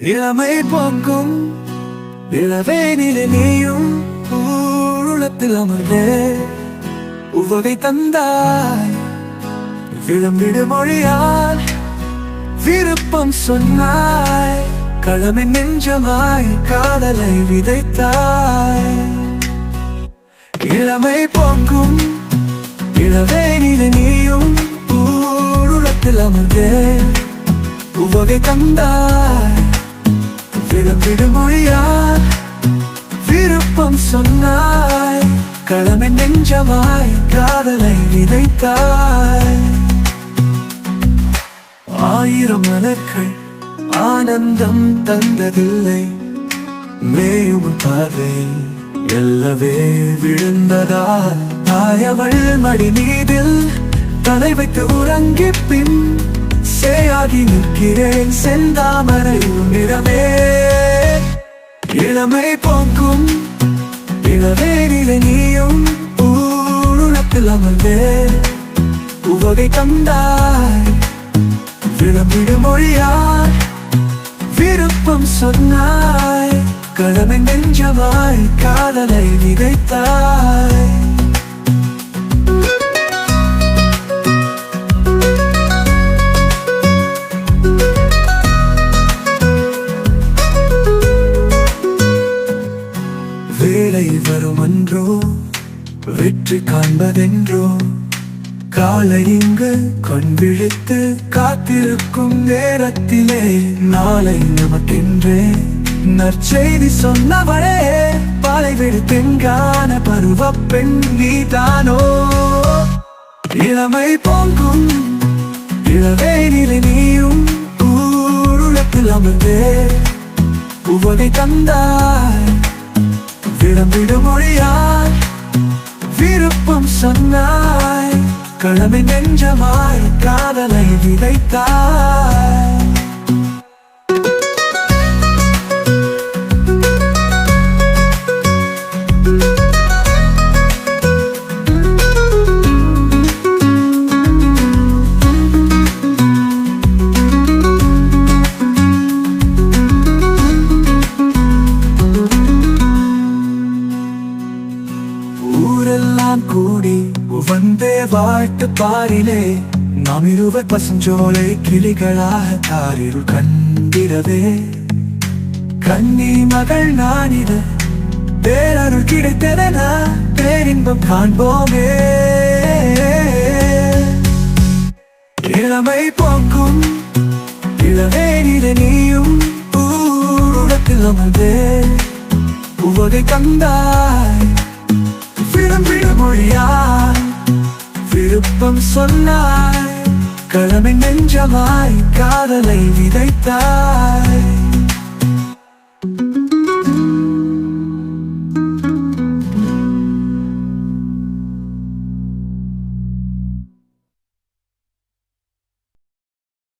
இளமை போக்கும் இளவே நிலை நீயும் ஊழத்தில் அமர்ந்தே. உவகை தந்தாய் விளம்பிடு மொழியால் விருப்பம் சொன்னாய். களமின் நெஞ்சமாய் காதலை விதைத்தாய். இளமை போக்கும் இளவே நீயும் ஊழத்தில் அமர்ந்து. உவகை தந்தாய் விளம்பிடு மொழியால் விருப்பம் சொன்னாய். களமின் நெஞ்சமாய் காதலை விதைத்தாய் ஆயிரம் மலர்கள் ஆனந்தம் தந்ததில்லை. மேயும் பார்வை எல்லவே விழுந்ததால் தாயவள் மடி மீதில் தலை வைத்து உறங்கி பின் சேயாகி நிற்கிறேன். செந்தாமரை நிறமே. இளமை போக்கும் இளவேரில நீயும் ஊருணத்தில் அமர்ந்தே உவகை தந்தாய் விளம்பிடு மொழியால் விருப்பம் சொன்னாய் கடமை நெஞ்சவாய் காதலை விதைத்தாய். வேலை வரும் அன்றோ வெற்றி காண்பதென்றோ? காலை இங்கு கொண்டிழித்து காத்திருக்கும் நேரத்திலே நாளை நமக்கென்றே. நற்செய்தி சொன்னவளே பாலை விடு பருவ பெண் நீதானோ? இளமை பொங்கும் இளவே நிலை நீயும் ஊருளத்தில் அமர்ந்தே. உவகை தந்தாய் விளம்பிடு மொழியால் விருப்பம் சொன்னாய் கடமை நெஞ்சமாய் காதலை விதைத்தாய். ஊரெல்லாம் கூடி வந்தே வாழ்த்து பாரிலே நாம் இருவர் பசுஞ்சோலை கிளிகளாக தாரிருள் கண்டிரவே கண்ணி மகள் நானித பேரருள் கிடைத்ததனா பேரின்பம் காண்போமே. இளமை பொங்கும் இளவே நிலை நீயும் ஊருடத்தில் அமர்ந்தே. உவகை கந்தாய் விளம்பிட விடுமொழியாய் விருப்பம் சொன்னாய் கடமை நெஞ்சமாய் காதலை விதைத்தாய்.